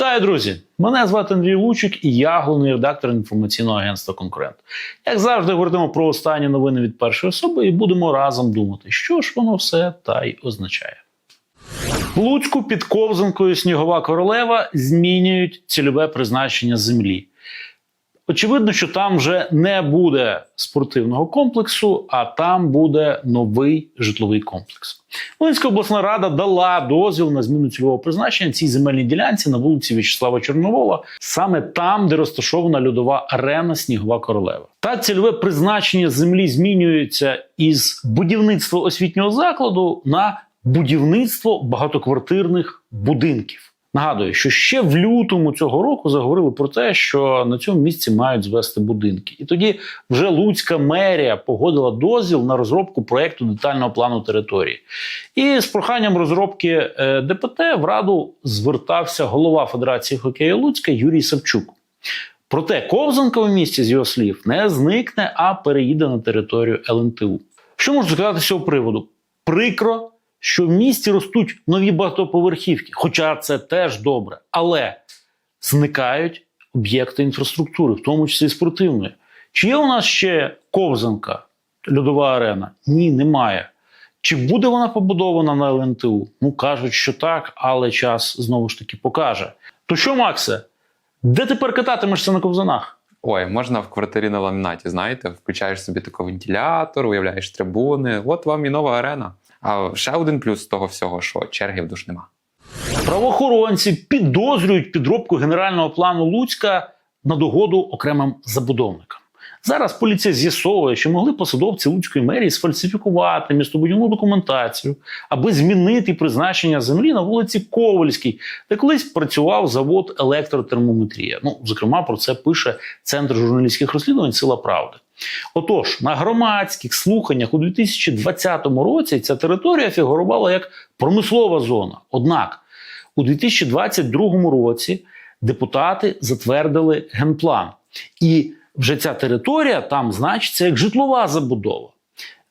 Вітаю, друзі! Мене звати Андрій Лучик і я головний редактор інформаційного агентства Конкурент. Як завжди, говоримо про останні новини від першої особи і будемо разом думати, що ж воно все та й означає. В Луцьку під Ковзанкою Снігова королева змінюють цільове призначення землі. Очевидно, що там вже не буде спортивного комплексу, а там буде новий житловий комплекс. Волинська обласна рада дала дозвіл на зміну цільового призначення цій земельній ділянці на вулиці В'ячеслава Чорновола, саме там, де розташована льодова арена Снігова королева. Та цільове призначення землі змінюється із будівництва освітнього закладу на будівництво багатоквартирних будинків. Нагадую, що ще в лютому цього року заговорили про те, що на цьому місці мають звести будинки, і тоді вже Луцька мерія погодила дозвіл на розробку проекту детального плану території. І з проханням розробки е, ДПТ в раду звертався голова Федерації хокею Луцька Юрій Савчук. Проте Ковзанка в місті, з його слів, не зникне, а переїде на територію ЛНТУ. Що можна сказати з цього приводу? Прикро, що в місті ростуть нові багатоповерхівки, хоча це теж добре, але зникають об'єкти інфраструктури, в тому числі спортивної. Чи є у нас ще ковзанка, льодова арена? Ні, немає. Чи буде вона побудована на ЛНТУ? Ну кажуть, що так, але час знову ж таки покаже. То що, Максе, де тепер кататимешся на ковзанах? Ой, можна в квартирі на ламінаті, знаєте, включаєш собі такий вентилятор, уявляєш трибуни. От вам і нова арена. А ще один плюс того всього, що черги в душ нема. Правоохоронці підозрюють підробку генерального плану Луцька на догоду окремим забудовникам. Зараз поліція з'ясовує, що могли посадовці Луцької мерії сфальсифікувати містобудівну документацію, аби змінити призначення землі на вулиці Ковальській, де колись працював завод електротермометрія. Ну, зокрема, про це пише Центр журналістських розслідувань Сила Правди. Отож, на громадських слуханнях у 2020 році ця територія фігурувала як промислова зона. Однак у 2022 році депутати затвердили генплан. І вже ця територія там значиться як житлова забудова.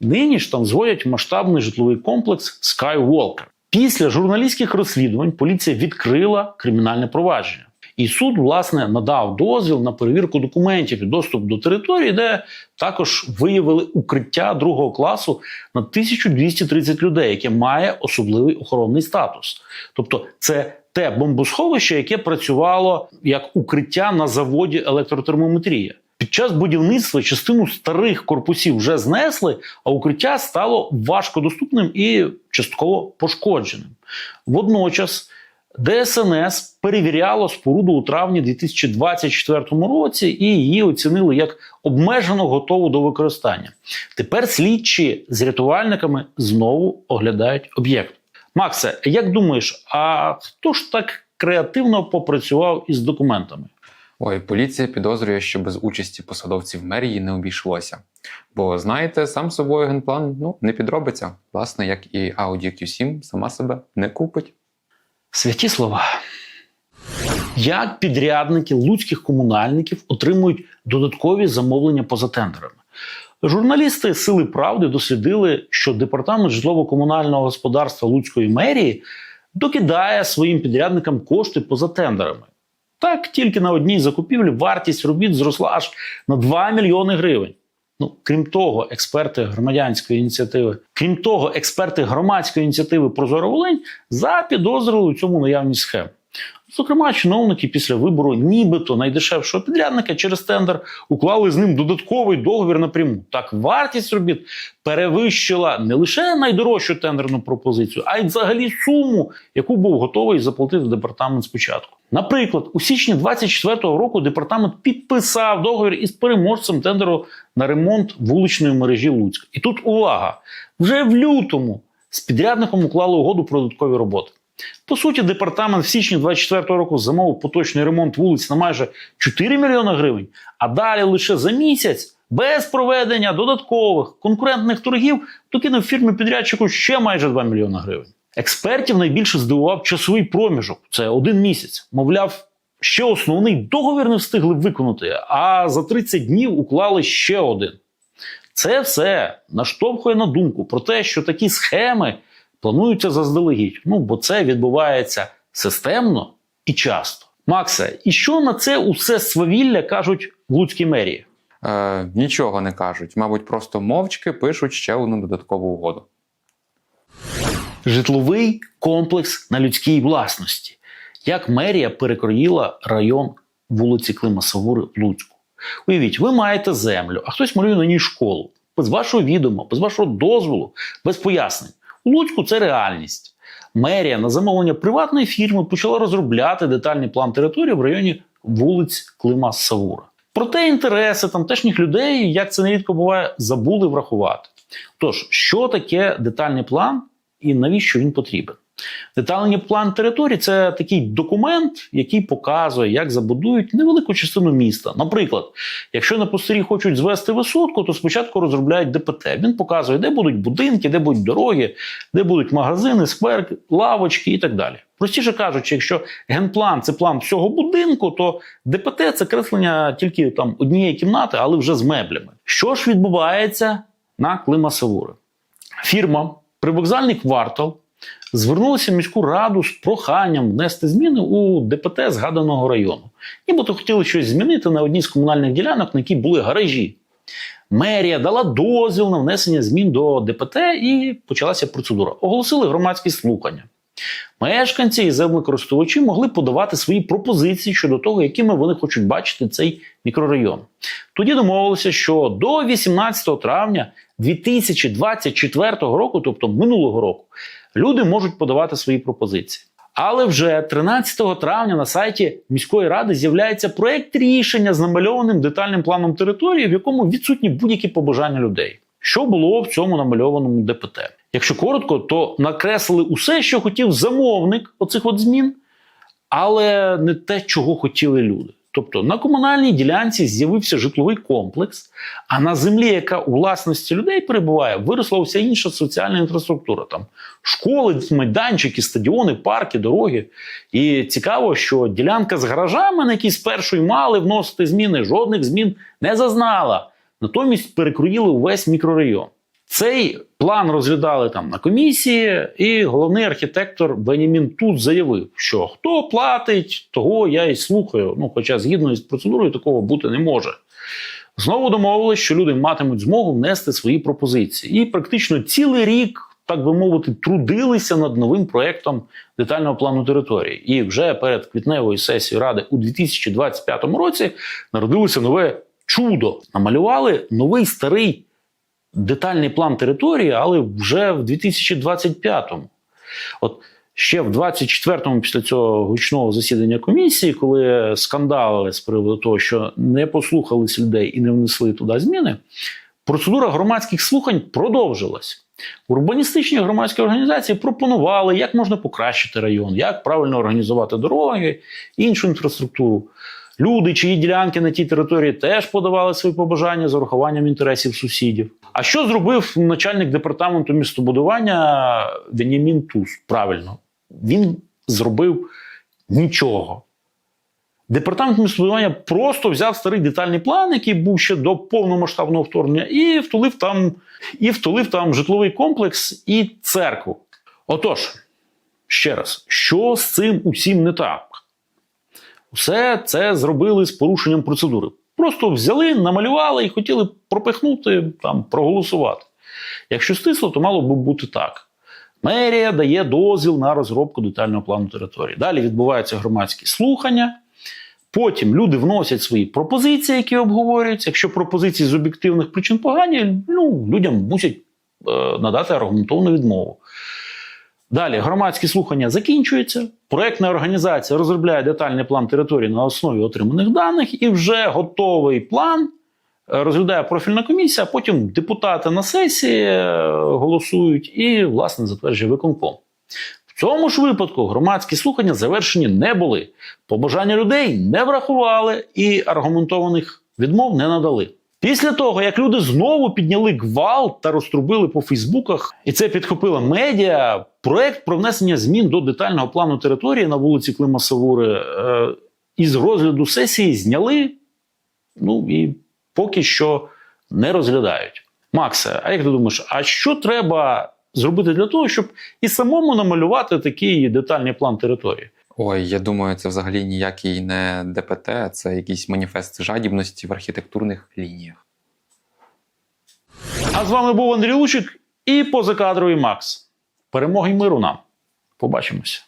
Нині ж там зводять масштабний житловий комплекс Skywalker. Після журналістських розслідувань поліція відкрила кримінальне провадження. І суд, власне, надав дозвіл на перевірку документів і доступ до території, де також виявили укриття другого класу на 1230 людей, яке має особливий охоронний статус. Тобто, це те бомбосховище, яке працювало як укриття на заводі електротермометрія. Під час будівництва частину старих корпусів вже знесли, а укриття стало важкодоступним і частково пошкодженим. Водночас ДСНС перевіряло споруду у травні 2024 році і її оцінили як обмежено готову до використання. Тепер слідчі з рятувальниками знову оглядають об'єкт. Максе, як думаєш, а хто ж так креативно попрацював із документами? Ой, поліція підозрює, що без участі посадовців мерії не обійшлося. Бо знаєте, сам собою генплан ну, не підробиться, власне, як і Audi Q7 сама себе не купить. Святі слова. Як підрядники луцьких комунальників отримують додаткові замовлення поза тендерами? Журналісти Сили Правди дослідили, що департамент житлово-комунального господарства Луцької мерії докидає своїм підрядникам кошти поза тендерами. Так, тільки на одній закупівлі вартість робіт зросла аж на 2 мільйони гривень. Ну, крім того, експерти громадянської ініціативи, крім того, експерти громадської ініціативи Прозоро Волинь запідозрили у цьому наявність схем. Зокрема, чиновники після вибору, нібито найдешевшого підрядника через тендер уклали з ним додатковий договір напряму. Так, вартість робіт перевищила не лише найдорожчу тендерну пропозицію, а й взагалі суму, яку був готовий заплатити департамент спочатку. Наприклад, у січні 2024 року департамент підписав договір із переможцем тендеру на ремонт вуличної мережі Луцька. І тут увага! Вже в лютому з підрядником уклали угоду про додаткові роботи. По суті, департамент в січні 2024 року замовив поточний ремонт вулиць на майже 4 мільйони гривень, а далі лише за місяць, без проведення додаткових конкурентних торгів, докинув фірмі підрядчику ще майже 2 мільйони гривень. Експертів найбільше здивував часовий проміжок це один місяць. Мовляв, ще основний договір не встигли виконати, а за 30 днів уклали ще один. Це все наштовхує на думку про те, що такі схеми плануються заздалегідь. Ну бо це відбувається системно і часто. Максе, і що на це усе свавілля кажуть в Луцькій мерії? Е, нічого не кажуть. Мабуть, просто мовчки пишуть ще одну додаткову угоду. Житловий комплекс на людській власності. Як мерія перекроїла район вулиці Клима Савури в Луцьку. Уявіть, ви маєте землю, а хтось малює на ній школу. Без вашого відома, без вашого дозволу, без пояснень. Луцьку це реальність. Мерія на замовлення приватної фірми почала розробляти детальний план території в районі вулиць Клима Савура. Проте інтереси тамтешніх людей, як це нерідко буває, забули врахувати. Тож, що таке детальний план і навіщо він потрібен? Детальний план території це такий документ, який показує, як забудують невелику частину міста. Наприклад, якщо на пустирі хочуть звести висотку, то спочатку розробляють ДПТ. Він показує, де будуть будинки, де будуть дороги, де будуть магазини, скверки, лавочки і так далі. Простіше кажучи, якщо генплан це план всього будинку, то ДПТ це креслення тільки там однієї кімнати, але вже з меблями. Що ж відбувається на Клима Савури? Фірма Привокзальний квартал звернулася в міську раду з проханням внести зміни у ДПТ згаданого району. Нібито хотіли щось змінити на одній з комунальних ділянок, на якій були гаражі. Мерія дала дозвіл на внесення змін до ДПТ і почалася процедура. Оголосили громадські слухання. Мешканці і землекористувачі могли подавати свої пропозиції щодо того, якими вони хочуть бачити цей мікрорайон. Тоді домовилися, що до 18 травня 2024 року, тобто минулого року, люди можуть подавати свої пропозиції. Але вже 13 травня на сайті міської ради з'являється проект рішення з намальованим детальним планом території, в якому відсутні будь-які побажання людей. Що було в цьому намальованому ДПТ? Якщо коротко, то накреслили усе, що хотів замовник оцих от змін, але не те, чого хотіли люди. Тобто на комунальній ділянці з'явився житловий комплекс, а на землі, яка у власності людей перебуває, виросла вся інша соціальна інфраструктура. Там школи, майданчики, стадіони, парки, дороги. І цікаво, що ділянка з гаражами, на які спершу й мали вносити зміни, жодних змін не зазнала. Натомість перекроїли увесь мікрорайон. Цей план розглядали там на комісії, і головний архітектор Бенімін Тут заявив, що хто платить, того я й слухаю. Ну, хоча згідно з процедурою такого бути не може. Знову домовились, що люди матимуть змогу внести свої пропозиції. І практично цілий рік, так би мовити, трудилися над новим проєктом детального плану території. І вже перед квітневою сесією ради у 2025 році народилося нове чудо. Намалювали новий старий детальний план території, але вже в 2025-му. От ще в 24-му, після цього гучного засідання комісії, коли скандали з приводу того, що не послухались людей і не внесли туди зміни, процедура громадських слухань продовжилась. Урбаністичні громадські організації пропонували, як можна покращити район, як правильно організувати дороги, іншу інфраструктуру. Люди, чиї ділянки на тій території теж подавали свої побажання з урахуванням інтересів сусідів. А що зробив начальник департаменту містобудування Венімін Туз? Правильно, він зробив нічого. Департамент містобудування просто взяв старий детальний план, який був ще до повномасштабного вторгнення, і втулив там, і втулив там житловий комплекс і церкву. Отож, ще раз, що з цим усім не так? Все це зробили з порушенням процедури. Просто взяли, намалювали і хотіли пропихнути, там, проголосувати. Якщо стисло, то мало би бути так. Мерія дає дозвіл на розробку детального плану території. Далі відбуваються громадські слухання. Потім люди вносять свої пропозиції, які обговорюються. Якщо пропозиції з об'єктивних причин погані, ну, людям мусять е, надати аргументовну відмову. Далі громадські слухання закінчуються. Проектна організація розробляє детальний план території на основі отриманих даних, і вже готовий план е, розглядає профільна комісія. Потім депутати на сесії е, голосують і, власне, затверджує виконком. В цьому ж випадку громадські слухання завершені не були. Побажання людей не врахували і аргументованих відмов не надали. Після того, як люди знову підняли гвалт та розтрубили по Фейсбуках, і це підхопила медіа, проект про внесення змін до детального плану території на вулиці Клима Савури е, із розгляду сесії зняли. Ну і поки що не розглядають. Максе, а як ти думаєш, а що треба зробити для того, щоб і самому намалювати такий детальний план території? Ой, я думаю, це взагалі ніякий не ДПТ, це якийсь маніфест жадібності в архітектурних лініях. А з вами був Андрій Лучик і позакадровий Макс. Перемоги й миру нам. Побачимося.